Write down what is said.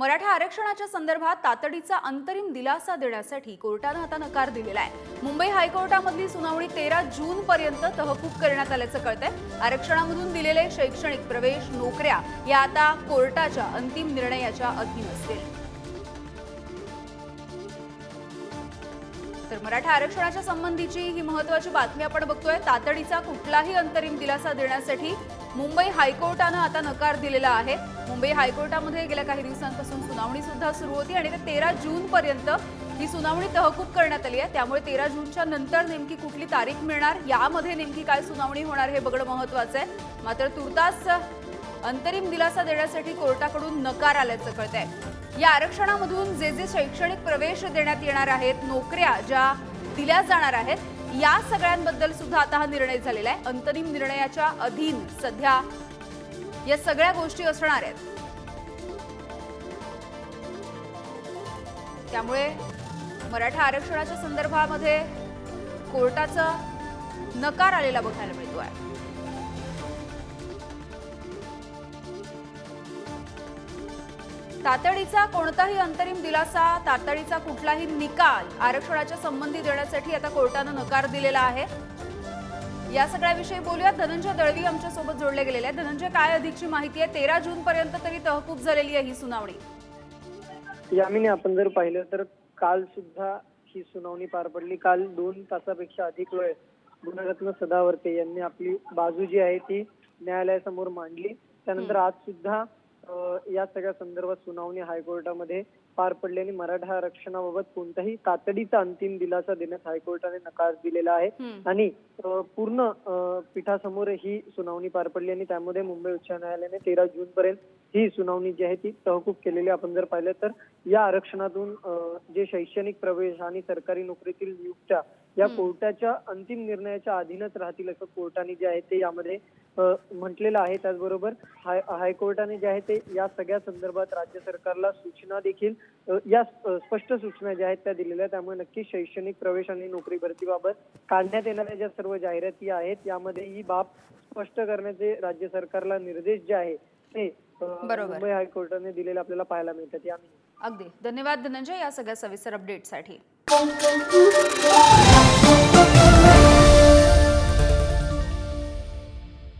मराठा आरक्षणाच्या संदर्भात तातडीचा अंतरिम दिलासा देण्यासाठी कोर्टानं आता नकार दिलेला आहे. मुंबई हायकोर्टामधली सुनावणी तेरा जून पर्यंत तहकूब करण्यात आल्याचं कळतंय. आरक्षणामधून दिलेले शैक्षणिक प्रवेश नोकऱ्या या आता कोर्टाच्या अंतिम निर्णयाच्या अधीन असतील. तर मराठा आरक्षणाच्या संबंधीची ही महत्वाची बातमी आपण बघतोय. तातडीचा कुठलाही अंतरिम दिलासा देण्यासाठी मुंबई हायकोर्टानं आता नकार दिलेला आहे. मुंबई हायकोर्टामध्ये गेल्या काही दिवसांपासून सुनावणी सुद्धा सुरू होती आणि ते तेरा जून पर्यंत ही सुनावणी तहकूब करण्यात आली आहे. त्यामुळे तेरा जूनच्या नंतर नेमकी कुठली तारीख मिळणार यामध्ये नेमकी काय सुनावणी होणार हे बघणं महत्वाचं आहे. मात्र तुर्तास अंतरिम दिलासा देण्यासाठी कोर्टाकडून नकार आल्याचं कळत आहे या आरक्षणामधून जे जे शैक्षणिक प्रवेश देण्यात येणार आहेत नोकऱ्या ज्या दिल्या जाणार आहेत या सगळ्यांबद्दल सुद्धा आता हा निर्णय झालेला आहे. अंतरिम निर्णयाच्या अधीन सध्या या सगळ्या गोष्टी असणार आहेत. त्यामुळे मराठा आरक्षणाच्या संदर्भामध्ये कोर्टाचा नकार आलेला बघायला मिळतो आहे तातडीचा कोणताही अंतरिम दिलासा तातडीचा कुठलाही निकाल आरक्षणाच्या संबंधी देण्यासाठी आता कोर्टानं नकार दिलेला आहे. या सगळ्याविषयी बोलूया धनंजय दळवी आमच्यासोबत जोडले गेलेले आहेत. धनंजय काय अधिकची माहिती आहे? तेरा जून पर्यंत तरी तहकूब झालेली आहे ही सुनावणी. यामिनी आपण जर पाहिलं तर काल सुद्धा ही सुनावणी पार पडली. काल दोन तासापेक्षा अधिक वेळ गुणरत्न सदावर्ते यांनी आपली बाजू जी आहे ती न्यायालयासमोर मांडली. त्यानंतर आज सुद्धा या सगळ्या संदर्भात सुनावणी हायकोर्टामध्ये पार पडली आणि मराठा आरक्षणाबाबत कोणताही तातडीचा अंतिम दिलासा देण्यास हायकोर्टाने नकार दिलेला आहे. आणि पूर्ण पीठासमोर ही सुनावणी पार पडली आणि त्यामध्ये मुंबई उच्च न्यायालयाने तेरा जून पर्यंत ही सुनावणी जी आहे ती तहकूब केलेली आपण जर पाहिलं तर या आरक्षणातून जे शैक्षणिक प्रवेश आणि सरकारी नोकरीतील नियुक्त्या या कोर्टाच्या अंतिम निर्णयाच्या अधीनच राहतील असं कोर्टाने जे आहे ते यामध्ये म्हटलेलं आहे. त्याचबरोबर हाय हायकोर्टाने जे आहे ते या सगळ्या संदर्भात राज्य सरकारला सूचना देखील या स्पष्ट सूचना ज्या आहेत त्या दिलेल्या आहेत. त्यामुळे नक्की शैक्षणिक प्रवेश आणि नोकरी भरतीबाबत काढण्यात येणाऱ्या ज्या सर्व जाहिराती आहेत यामध्ये ही बाब स्पष्ट करण्याचे राज्य सरकारला निर्देश जे आहे ते. मुंबई हायकोर्टाने दिलेले आपल्याला पाहायला मिळतात. यामध्ये अगदी. धन्यवाद धनंजय या सगळ्या सविस्तर अपडेटसाठी